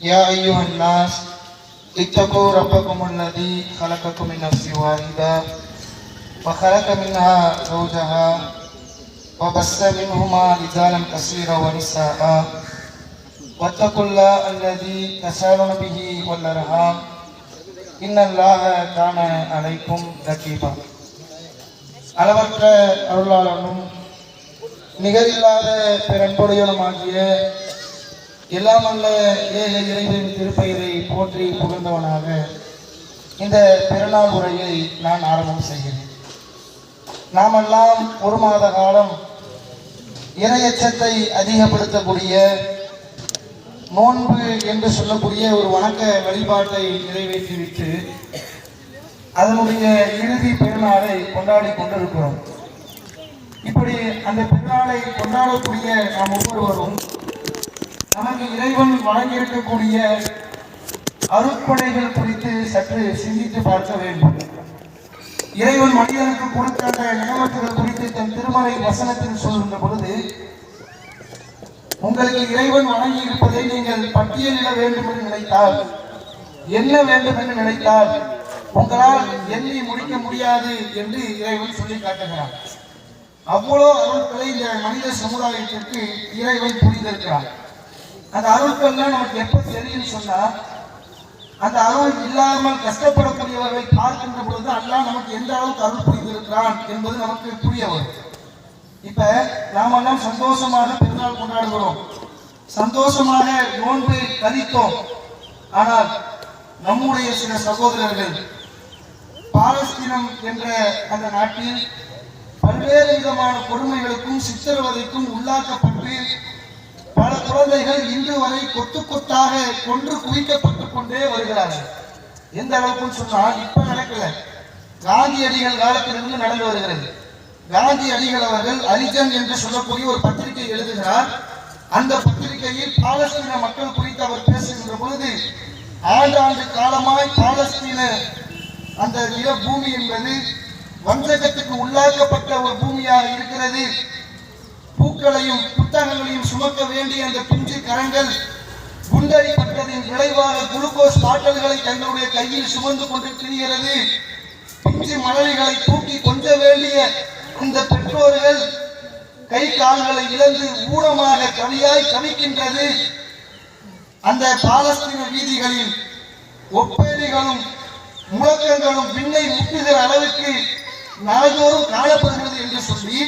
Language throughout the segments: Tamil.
يا أيها الناس اتقوا ربكم الذي خلقكم من نفس واحدة وخلق منها زوجها وبث منهما رجالا كثيرا ونساء واتقوا الله الذي تسالون به والأرحام إن الله كان عليكم رقيبا அளவற்ற அருளாளனும் நிகரில்லாத பிறன்புடையவனுமாகிய எல்லாம் அல்ல ஏக இறைவன் திருப்பெயரை போற்றி புகழ்ந்தவனாக இந்த பிறநாள் உரையை நான் ஆரம்பம் செய்கிறேன். நாமெல்லாம் ஒரு மாத காலம் இரையச்சத்தை அதிகப்படுத்தக்கூடிய நோன்பு என்று சொல்லக்கூடிய ஒரு வணக்க வழிபாட்டை நிறைவேற்றிவிட்டு அதனுடைய இறுதி பெருநாளை கொண்டாடி கொண்டிருக்கிறோம். இப்படி அந்த பெருநாளை கொண்டாடக்கூடிய நாம் ஒவ்வொருவரும் நமக்கு இறைவன் வழங்கியிருக்கக்கூடிய அருட்படைகள் குறித்து சற்று சிந்தித்து பார்க்க வேண்டும். இறைவன் மனிதனுக்கு கொடுத்த அந்த நியமத்துகள் குறித்து தன் திருமலை வசனத்தில் சொல்கின்ற பொழுது உங்களுக்கு இறைவன் வழங்கி இருப்பதை நீங்கள் பட்டியலிட வேண்டும் என்று நினைத்தால் என்ன வேண்டும் என்று நினைத்தால் உங்களால் எண்ணி முடிக்க முடியாது என்று இறைவன் சொல்லி காட்டுகிறார் அவ்வளோ அருட்களை இந்த மனித சமுதாயத்திற்கு இறைவன் புரிந்திருக்கிறார் அந்த அருட்கள்லாம் நமக்கு எப்ப தெரியும் சொன்னா அந்த அருள் இல்லாமல் கஷ்டப்படக்கூடியவர்களை பார்க்கின்ற பொழுது அல்லாஹ் நமக்கு எந்த அளவுக்கு அருள் புரிந்திருக்கிறான் என்பது நமக்கு புரிய வரும். இப்ப நாமெல்லாம் சந்தோஷமாக பெருநாள் கொண்டாடுகிறோம். சந்தோஷமாக நோன்பு கதித்தோம் ஆனால் நம்முடைய சில சகோதரர்கள் பாலஸ்தீனம் என்ற அந்த நாட்டில் பல்வேறு விதமான கொடுமைகளுக்கும் சித்திரவதைக்கும் உள்ளாக்கப்பட்டு குழந்தைகள் இன்று வரை கொத்து கொத்தாக கொன்று குவிக்கப்பட்டு கொண்டே வருகிறார்கள். எந்த அளவுக்குன்னு சொன்னால் இப்ப நடக்கல. காந்தியடிகள் காலத்திலிருந்து நடந்து வருகிறது. காந்தி அடிகள் அவர்கள் அரிஜன் என்று சொல்லக்கூடிய ஒரு பத்திரிகை எழுதுகிறார். அந்த பத்திரிகையில் பாலஸ்தீன மக்கள் குறித்து அவர் பேசுகின்ற பொழுது ஆண்டாண்டு காலமாய் பாலஸ்தீன அந்த நில பூமி என்பது வஞ்சகத்துக்கு உள்ளாக்கப்பட்ட ஒரு பூமியாக இருக்கிறது. பூக்களையும் புத்தகங்களையும் சுமக்க வேண்டிய அந்த பிஞ்சு கரங்கள் குண்டடிப்பட்டதின் விளைவாக குளுக்கோஸ் பாட்டல்களை தங்களுடைய கையில் சுமந்து கொண்டு திரிகிறது. பிஞ்சு மணலிகளை தூக்கி கொஞ்ச வேண்டிய இந்த பெற்றோர்கள் கை கால்களை இழந்து ஊனமாக கவியாய் கவிக்கின்றது அந்த பாலஸ்தீன வீதிகளில் ஒப்பேரிகளும் முழக்கங்களும் விண்ணை முட்டுகிற அளவுக்கு நாள்தோறும் காணப்படுகிறது என்று சொல்லி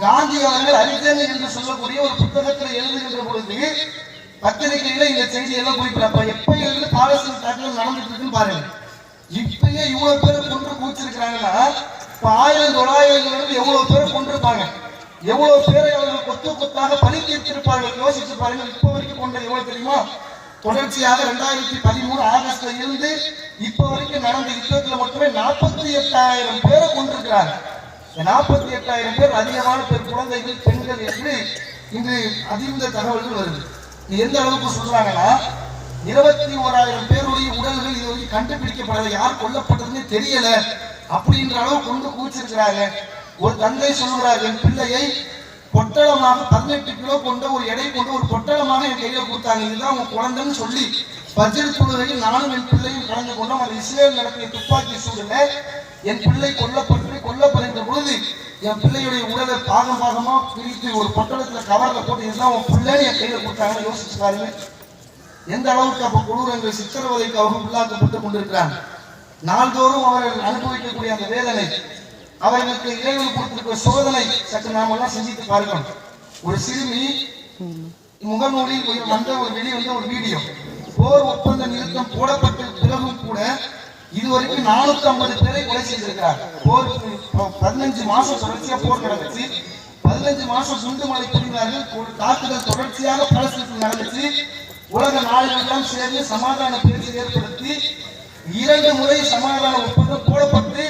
காந்தி அவர்கள் அரிஜன் என்று சொல்லக்கூடிய ஒரு புத்தகத்தில் எழுதுகின்ற பொழுது பத்திரிகையில இந்த செய்தி எல்லாம் குறிப்பிடப்ப எப்ப இருந்து பாலஸ்தீன் தாக்குதல் நடந்துட்டு இருக்குன்னு பாருங்க. இப்பயே இவ்வளவு பேர் கொன்று கூச்சிருக்கிறாங்கன்னா இப்ப ஆயிரம் தொள்ளாயிரத்துல இருந்து எவ்வளவு பேர் கொண்டிருப்பாங்க எவ்வளவு பேரை அவர்கள் கொத்து கொத்தாக பணி தீர்த்திருப்பார்கள்? யோசிச்சு பாருங்க இப்ப வரைக்கும் கொண்டது எவ்வளவு தெரியுமா? தொடர்ச்சியாக ரெண்டாயிரத்தி பதிமூணு ஆகஸ்ட்ல இருந்து இப்ப வரைக்கும் நடந்த யுத்தத்துல மட்டுமே நாற்பத்தி எட்டாயிரம் பேரை கொண்டிருக்கிறாங்க நாற்பத்தி எட்டாயிரம் பேர் அதிகமான பெண் குழந்தைகள் பெண்கள் என்று இன்று அதிர்ந்த தகவல்கள் வருது. இது எந்த அளவுக்கு சொல்றாங்கன்னா இருபத்தி ஓராயிரம் பேருடைய உடல்கள் இது வரைக்கும் கண்டுபிடிக்கப்படலை யார் கொல்லப்பட்டதுன்னு தெரியல. அப்படின்ற அளவு கொண்டு கூச்சிருக்கிறாங்க ஒரு தந்தை சொல்லுகிறார் என் பிள்ளையை பொட்டளமாக பதினெட்டு கிலோ கொண்ட ஒரு எடை கொண்டு ஒரு பொட்டளமாக என் கையில கொடுத்தாங்க. இதுதான் உங்க குழந்தைன்னு சொல்லி பட்ஜெட் தொழுகையில் நானும் என் பிள்ளையும் கலந்து கொண்டோம். அந்த இஸ்ரேல் நடத்திய துப்பாக்கி சூழல என் பிள்ளை கொல்லப்பட்டு கொல்லப்படுகின்ற பொழுது என் பிள்ளையுடைய உடலை பாகம் பாகமா பிரித்து ஒரு பட்டணத்துல கவர்ல போட்டு இதுதான் உன் பிள்ளைன்னு என் கையில கொடுத்தாங்கன்னு யோசிச்சு பாருங்க. எந்த அளவுக்கு அப்ப கொடூரங்கள் சித்திரவதைக்கு அவர்கள் உள்ளாக்கப்பட்டு கொண்டிருக்கிறாங்க. நாள்தோறும் அவர்கள் அனுபவிக்கக்கூடிய அந்த வேதனை அவர்களுக்கு இறைவன் கொடுத்திருக்கிற சோதனை சற்று நாம எல்லாம் சிந்தித்து பார்க்கணும். ஒரு சிறுமி முகநூலில் வந்த ஒரு வெளியே வந்த ஒரு வீடியோ. போர் ஒப்பந்த நிறுத்தம் போடப்பட்ட பிறகும் கூட இதுவரைக்கும் நானூத்தி ஐம்பது பேரை கொலை செய்திருக்கிறார். போர் பதினஞ்சு மாசம் தொடர்ச்சியா போர் நடந்துச்சு. பதினஞ்சு மாசம் குண்டுமலை புரிந்தார்கள் தாக்குதல் தொடர்ச்சியாக பலஸ்தீனத்தில் நடந்துச்சு. உலக நாடுகளெல்லாம் சேர்ந்து சமாதான பேச்சு ஏற்படுத்தி இரண்டு முறை சமாதான ஒப்பந்தம் போடப்பட்டு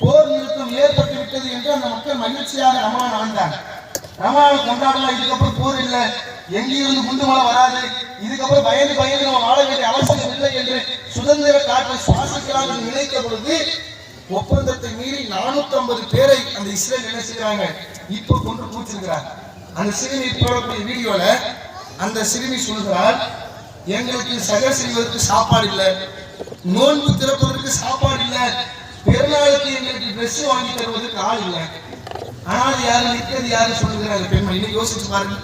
போர் நிறுத்தம் ஏற்பட்டு விட்டது என்று அந்த மக்கள் மகிழ்ச்சியாக ரமலான் ஆண்டாங்க. ரமலான் கொண்டாடலாம் இதுக்கப்புறம் போர் இல்லை. எங்கிருந்து குண்டு மழை வராது. இதுக்கப்புறம் பயந்து பயந்து நம்ம வாழ வேண்டிய அவசியம் இல்லை என்று சுதந்திர காற்றை சுவாசிக்கலாம் என்று நினைத்த பொழுது ஒப்பந்தத்தை மீறி 450 பேரை அந்த இஸ்ரேல் என்ன செய்யறாங்க இப்போ கொண்டு பூச்சிருக்கிறாங்க அந்த சிறுமி போடக்கூடிய வீடியோல அந்த சிறுமி சொல்கிறார் எங்களுக்கு சகர் செய்வதற்கு சாப்பாடு இல்லை. நோன்பு திறப்பதற்கு சாப்பாடு இல்லை. பெருநாளுக்கு எங்களுக்கு ட்ரெஸ் வாங்கி தருவதற்கு ஆள் இல்லை. ஆனால் யாரு நிற்கிறது யாரு சொல்லுகிறாங்க பெண்மணி? யோசிச்சு பாருங்க.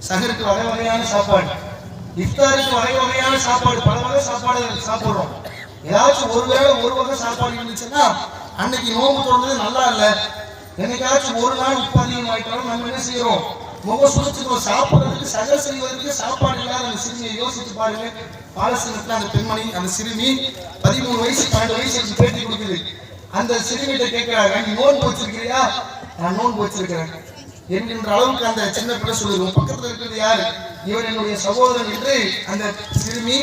சகருக்கு வகை வகையான சாப்பாடு. இஃப்தாருக்கு வகை வகையான சாப்பாடு. பல வகை சாப்பாடு சாப்பிடுறோம். ஏதாச்சும் ஒரு வேளை ஒரு வகை சாப்பாடு இருந்துச்சுன்னா அன்னைக்கு நோம்பு தொடர்ந்தது நல்லா இல்லை. என்னைக்காச்சும் ஒரு நாள் உப்பு அதிகமாயிட்டாலும் நம்ம என்ன செய்யறோம்? முக சுழிச்சுக்கிறோம் சாப்பிட்றதுக்கு சகல் செய்வதற்கு சாப்பாடு இல்லாத அந்த சிறுமியை யோசிச்சு பாருங்க. பாலஸ்தீனத்துல அந்த பெண்மணி அந்த சிறுமி பதிமூணு வயசு பன்னெண்டு வயசு எனக்கு பேட்டி கொடுக்குது. அந்த சிறுமிகிட்ட கேட்கிறாங்க நீ நோன்பு வச்சிருக்கிறியா? நான் நோன்பு வச்சிருக்கிறேன். என்கின்ற அளவுக்கு அந்த சின்ன பிள்ளை சொல்லுது உன் பக்கத்துல இருக்கிறது யார்? இவன் என்னுடைய சகோதரன் என்று அந்த சிறுமி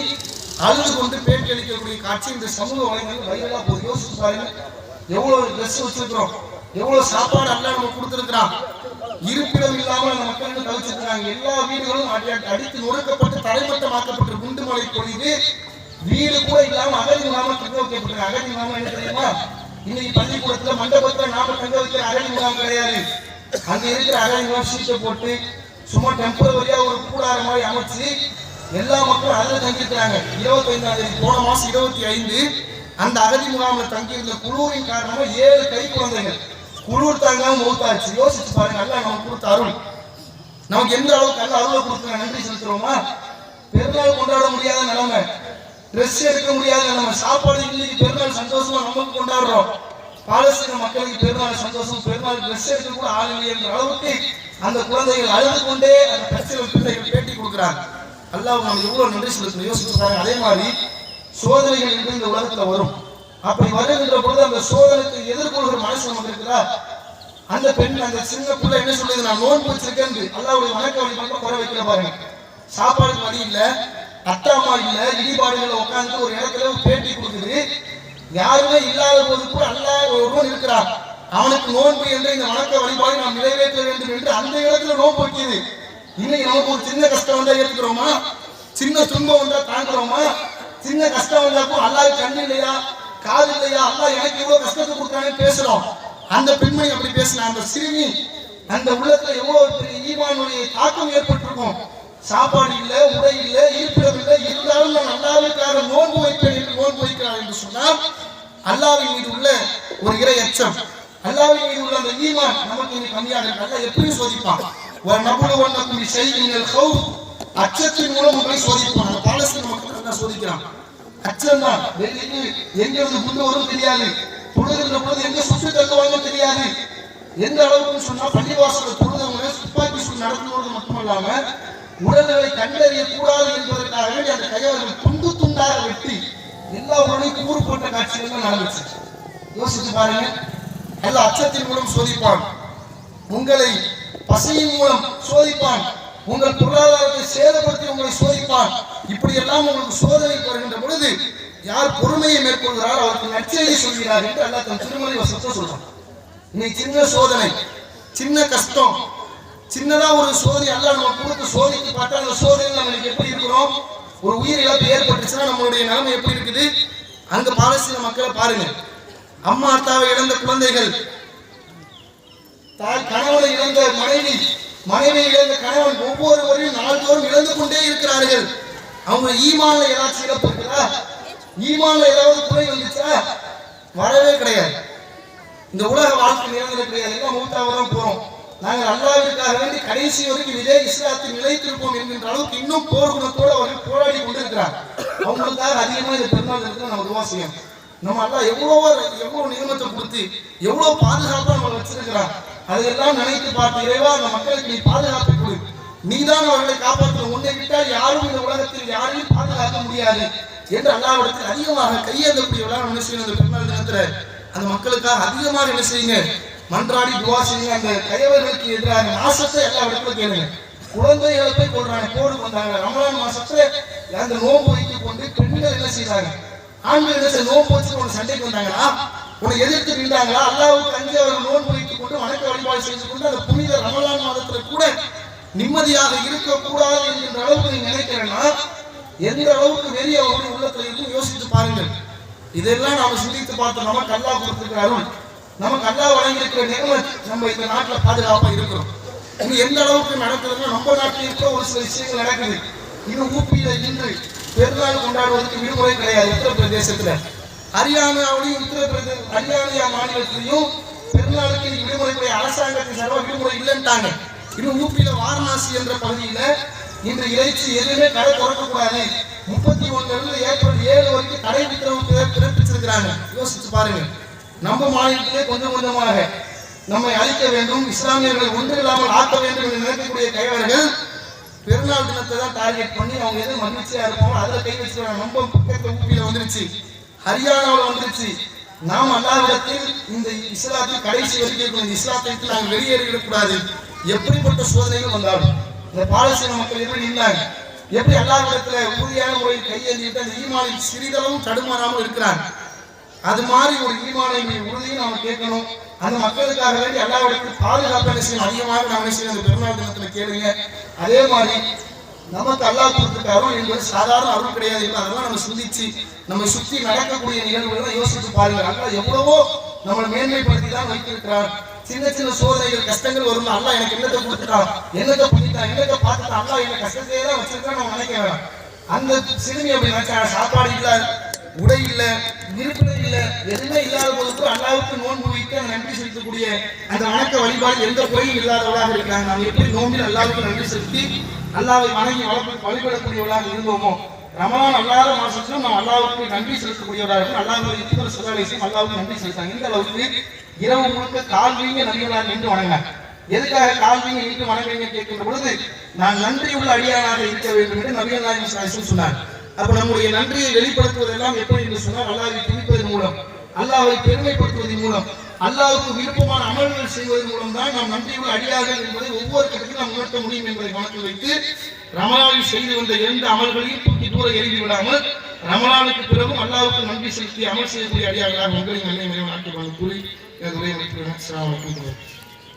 அழுது கொண்டு பேட்டி அளிக்கக்கூடிய காட்சி இந்த சமூக வலைகள் வைரலா போய் யோசிச்சு பாருங்க. எவ்வளவு ட்ரெஸ் வச்சிருக்கிறோம். எவ்வளவு சாப்பாடு அல்ல நம்ம கொடுத்துருக்கிறான். இருப்பிடம் இல்லாம அந்த மக்கள் வந்து எல்லா வீடுகளும் அடித்து நொறுக்கப்பட்டு தரைமட்டமாக்கப்பட்டு குண்டு மலை பொழிது வீடு கூட இல்லாம அகதி இல்லாம தங்க வைக்கப்பட்டிருக்காங்க அகதி இல்லாம என்ன தெரியுமா? இன்னைக்கு பள்ளிக்கூடத்துல மண்டபத்துல நாம தங்க வைக்கிற அகதி முகாம் கிடையாது. அங்க இருக்கிற அகதி முகாம் சீட்டை போட்டு சும்மா டெம்பரவரியா ஒரு கூடார மாதிரி அமைச்சு எல்லா மக்களும் அதுல தங்கியிருக்கிறாங்க. இருபத்தைந்தாம் தேதி போன மாசம் இருபத்தி ஐந்து அந்த அகதி முகாமில் தங்கியிருந்த குழுவின் காரணமா ஏழு கை குழந்தைகள். குளிர் தாங்காம மூத்தாச்சு. யோசிச்சு பாருங்க அல்ல நமக்கு கொடுத்த அருள். நமக்கு எந்த அளவுக்கு அல்ல அருளை கொடுத்து நன்றி செலுத்துறோமா? பெருநாள் கொண்டாட முடியாத நிலைமை. ட்ரெஸ் எடுக்க முடியாத நிலைமை. சாப்பாடு இன்னைக்கு பெருநாள் சந்தோஷமா நமக்கு கொண்டாடுறோம். பாலஸ்தீன மக்களுக்கு பெருநாள் சந்தோஷம் பெருநாள் ட்ரெஸ் எடுக்க கூட ஆள் இல்லை என்ற அளவுக்கு அந்த குழந்தைகள் அழுது கொண்டே அந்த பிரச்சனை பிள்ளைகள் பேட்டி கொடுக்குறாங்க. அல்லாஹ் நம்ம எவ்வளவு நன்றி செலுத்தணும் யோசிச்சு அதே மாதிரி சோதனைகள் என்று இந்த உலகத்துல வரும். அப்படி வருகின்ற பொழுது அந்த சோதனைக்கு எதிர்கொள்கிற மனசு நமக்கு இருக்குதா? அந்த பெண் அந்த சின்ன பிள்ளை என்ன சொல்லுது? நான் நோன்பு வச்சிருக்கேன் அல்லாவுடைய வணக்க வழிபாட்டை குறை வைக்கல பாருங்க. சாப்பாடுக்கு வழி இல்ல அத்தா அம்மா இல்ல இடிபாடுகளை உட்காந்து ஒரு இடத்துல பேட்டி கொடுக்குது. யாருமே இல்லாத போது கூட அல்லாஹ் ஒருவன் இருக்கிறான் அவனுக்கு நோன்பு என்று இந்த வணக்க வழிபாடு நாம் நிறைவேற்ற வேண்டும் என்று அந்த இடத்துல நோன்பு வைக்குது. இன்னைக்கு நமக்கு ஒரு சின்ன கஷ்டம் வந்தா ஏற்றுக்கிறோமா சின்ன துன்பம் வந்தா தாங்குறோமா? சின்ன கஷ்டம் வந்தா கூட அல்லாஹ் கண்ணு இல்லையா? காது இல்லையா? அல்லா எனக்கு இவ்வளவு கஷ்டத்தை கொடுத்தானே பேசுறோம். அந்த பெண்மணி அப்படி பேசின அந்த சிறுமி அந்த உள்ளத்துல எவ்வளவு பெரிய ஈமானுடைய தாக்கம் ஏற்பட்டிருக்கும். சாப்பாடு இல்ல உடை இல்ல இருப்பிடம் இல்ல. இருந்தாலும் நான் அல்லாவுக்காக நோன்பு வைப்பேன் என்று நோன்பு வைக்கிறான் என்று சொன்னால் அல்லாவின் மீது உள்ள ஒரு இறை அச்சம் அல்லாவின் மீது உள்ள அந்த ஈமான் நமக்கு இனி கம்மியாக இருக்கு. எப்படி சோதிப்பான். ஒரு நபுடு ஒன்றக்கூடிய செய்திகள் ஹவுப் அச்சத்தின் மூலம் உங்களை சோதிப்பான். அந்த மக்கள் அல்லாஹ் சோதிக்கிறான். அச்சம் தான் வெளியே எங்க இருந்து புண்ணு வரும் தெரியாது. தொழுகின்ற பொழுது எங்க சுற்றி தள்ளுவாங்க தெரியாது. எந்த அளவுக்கு சொன்னா பள்ளிவாசல தொழுதவங்க துப்பாக்கி சூடு நடத்துவது மட்டுமல்லாம உடல்நிலை கண்டறிய கூடாது என்பதற்காக வேண்டி அந்த கையாளர்கள் துண்டு துண்டாக வெட்டி எல்லா உடனையும் கூறு போட்ட காட்சிகளும் நடந்துச்சு யோசிச்சு பாருங்க. நல்ல அச்சத்தின் மூலம் சோதிப்பான். உங்களை பசியின் மூலம் சோதிப்பான். உங்கள் பொருளாதாரத்தை சேதப்படுத்தி உங்களை சோதிப்பான். இப்படி எல்லாம் உங்களுக்கு சோதனை வருகின்ற பொழுது யார் பொறுமையை மேற்கொள்கிறாரோ அவருக்கு நற்செய்தி சொல்கிறார் என்று அல்லா தன் திருமலை வசத்தை சொல்றான். இன்னைக்கு சின்ன சோதனை சின்ன கஷ்டம் சின்னதா ஒரு சோதனை அல்ல நம்ம கொடுத்து சோதித்து பார்த்தா அந்த சோதனை நம்ம எப்படி இருக்கிறோம்? ஒரு உயிர் இழப்பு ஏற்பட்டுச்சுன்னா நம்மளுடைய நிலைமை எப்படி இருக்குது? அங்க பாலஸ்தீன மக்களை பாருங்க. அம்மா அத்தாவை இழந்த குழந்தைகள் தாய் கணவனை இழந்த மனைவி மனைவி இழந்த கணவன் ஒவ்வொருவரையும் நாள்தோறும் இழந்து கொண்டே இருக்கிறார்கள். அவங்க ஈமான்ல ஏதாச்சும் இழப்பு இருக்கிறா ஈமான்ல ஏதாவது குறை வந்துச்சா? வரவே கிடையாது. இந்த உலக வாழ்க்கை நிரந்தரம் கிடையாது எல்லாம் மூத்தாவதான் போறோம். நாங்கள் அல்லாவிற்காக வேண்டி கடைசி வரைக்கும் இதே இஸ்லாத்தில் நிலைத்திருப்போம் என்கின்ற அளவுக்கு இன்னும் போர் குணத்தோடு அவர்கள் போராடி கொண்டிருக்கிறார் அவங்களுக்காக அதிகமாக இந்த பெருமாள் இருக்கு நம்ம துவா செய்யும் நம்ம அல்லாஹ் எவ்வளவோ எவ்வளோ நியமத்தை கொடுத்து எவ்வளோ பாதுகாப்பாக நம்ம வச்சிருக்கிறான் அதையெல்லாம் நினைத்து பார்த்து இறைவா அந்த மக்களுக்கு நீ பாதுகாப்பு கொடு. நீதான் அவர்களை காப்பாற்றணும். உன்னை விட்டால் யாரும் இந்த உலகத்தில் யாரையும் பாதுகாக்க முடியாது என்று அல்லாவிடத்தில் அதிகமாக கையேந்தக்கூடியவர்களாக என்ன செய்யணும்? இந்த பெருநாள் தினத்துல அந்த மக்களுக்காக அதிகமாக என்ன செய்யுங்க? மன்றாடி துவா செய்யுங்க அந்த கையவர்களுக்கு எதிராக நாசத்தை எல்லா இடத்துல கேளுங்க. குழந்தைகளை போய் கொள்றாங்க போடு கொண்டாங்க. ரமலான் மாசத்துல அந்த நோன்பு வைத்துக் கொண்டு பெண்கள் என்ன செய்றாங்க ஆண்கள் என்ன செய்ய நோன்பு வச்சு ஒன்று சண்டைக்கு வந்தாங்களா? உன்னை எதிர்த்து நின்றாங்களா? அல்லாவுக்கு அஞ்சு அவர்கள் நோன்பு வைத்துக் கொண்டு வணக்க வழிபாடு செய்து கொண்டு அந்த புனித ரமலான் மாதத்துல கூட நிம்மதியாக இருக்கக்கூடாது என்கின்ற அளவுக்கு நீங்க நினைக்கிறேன்னா எந்த அளவுக்கு வெறிய அவருடைய உள்ளத்துல இருக்கும் யோசித்து பாருங்கள். இதெல்லாம் நாம சிந்தித்து பார்த்தோம் நமக்கு அல்லாஹ் கொடுத்திருக்கிற அருள். நமக்கு அல்லா வழங்கியிருக்கிற நிகழ்வு நம்ம இந்த நாட்டுல பாதுகாப்பா இருக்கிறோம். இன்னும் எந்த அளவுக்கு நடக்குதுன்னா நம்ம நாட்டில் இருக்கிற ஒரு சில விஷயங்கள் நடக்குது. இன்னும் ஊப்பியில இன்று பெருநாள் கொண்டாடுவதற்கு விடுமுறை கிடையாது உத்தரப்பிரதேசத்துல. ஹரியானாவிலையும் உத்தரப்பிரதேச ஹரியானா மாநிலத்திலையும் பெருநாளுக்கு இன்னைக்கு விடுமுறை கிடையாது. அரசாங்கத்தின் சார்பாக விடுமுறை இல்லைன்ட்டாங்க. இன்னும் ஊப்பியில வாரணாசி என்ற பகுதியில இன்று இறைச்சி எதுவுமே கடை திறக்கக்கூடாது முப்பத்தி ஒன்னுல இருந்து ஏப்ரல் ஏழு வரைக்கும் கடை வித்தரவு பிறப்பிச்சிருக்கிறாங்க. யோசிச்சு பாருங்க. நம்ம மாநிலத்திலே கொஞ்சம் கொஞ்சமாக நம்மை அழிக்க வேண்டும் இஸ்லாமியர்கள் ஒன்று இல்லாமல் ஆக்க வேண்டும் என்று நினைக்கக்கூடிய கைவர்கள் பெருநாள் தினத்தை தான் டார்கெட் பண்ணி அவங்க எது மகிழ்ச்சியா இருப்பாங்க அதுல கை வச்சுக்கிறாங்க நம்ம பக்கத்துல ஊப்பியில வந்துருச்சு. ஹரியானாவில் வந்துருச்சு. நாம் அல்லாவிடத்தில் இந்த இஸ்லாத்தில் கடைசி வரைக்கும் இந்த இஸ்லாத்தை நாங்கள் வெளியேறிவிடக்கூடாது எப்படிப்பட்ட சோதனைகள் வந்தாலும். இந்த பாலஸ்தீன மக்கள் எப்படி நின்றாங்க எப்படி எல்லா இடத்துல உறுதியான முறையில் கையேந்திட்டு அந்த ஈமானில் சிறிதளவும் தடுமாறாமல் இருக்கிறாங்க? அது மாதிரி ஒரு ஈமானை உறுதியை நாம கேட்கணும். அந்த மக்களுக்காக வேண்டி எல்லாவிடத்திலும் பாதுகாப்பு விஷயம் அதிகமாக நாம விஷயம் அந்த பெருநாள் தினத்துல கேளுங்க. அதே மாதிரி நமக்கு அல்லா கொடுத்துருக்க அருள் என்பது சாதாரண அருள் கிடையாது இல்லை அதெல்லாம் நம்ம சிந்திச்சு நம்ம சுத்தி நடக்கக்கூடிய நிகழ்வுகளை யோசிச்சு பாருங்க அல்லா எவ்வளவோ நம்மளை மேன்மைப்படுத்தி தான் வைத்திருக்கிறார். சின்ன சின்ன சோதனைகள் கஷ்டங்கள் வரும் அல்லா எனக்கு என்னத்தை கொடுத்துட்டான்? என்னத்தை பண்ணிட்டான்? என்னத்தை பார்த்துட்டான்? அல்லா என்ன கஷ்டத்தையே தான் வச்சிருக்கான் நம்ம நினைக்க வேணாம். அந்த சிறுமி அப்படி நினைச்சா சாப்பாடு இல்லை உடை இல்ல இருப்பிடம் இல்ல எதுவுமே இல்லாத போது அல்லாவுக்கு நோன்பு வைத்து அந்த நன்றி செலுத்தக்கூடிய அந்த வணக்க வழிபாடு எந்த கோயிலும் இல்லாதவளாக இருக்கிறாங்க. நாம் எப்படி நோம்பில் அல்லாவுக்கு நன்றி செலுத்தி அல்லாவை வணங்கி வளர்ப்பு வழிபடக்கூடியவளாக இருந்தோமோ ரமலான் அல்லாத மாசத்திலும் நாம் அல்லாவுக்கு நன்றி செலுத்தக்கூடியவராக இருக்கும். அல்லாஹ் இத்துவர் அல்லாவுக்கு நன்றி செலுத்தாங்க இந்த அளவுக்கு இரவு முழுக்க கால் வீங்க நின்று வணங்கினாங்க எதுக்காக கால் வீங்க நின்று வணங்குறீங்க கேட்கின்ற பொழுது நான் நன்றியுள்ள அடியானாக இருக்க வேண்டும் என்று நபிகள் நாயகம் சொன்னார். அப்ப நம்முடைய நன்றியை வெளிப்படுத்துவதெல்லாம் எப்படி என்று சொன்னால் அல்லாவை துணிப்பதன் மூலம் அல்லாவை பெருமைப்படுத்துவதன் மூலம் அல்லாவுக்கு விருப்பமான அமல்கள் செய்வதன் மூலம் தான் நாம் நன்றியுள்ள அடியார்கள் என்பதை ஒவ்வொரு கட்டத்தில் நாம் உணர்த்த முடியும் என்பதை மனத்தில் வைத்து ரமலானில் செய்து வந்த இரண்டு அமல்களையும் தூக்கி தூர எழுதி விடாமல் ரமலானுக்கு பிறகும் அல்லாவுக்கு நன்றி செலுத்தி அமல் செய்யக்கூடிய அடியார்களாக உங்களையும் நல்ல இறைவன் ஆக்கி கூறி எனது உரையை முடிக்கிறேன்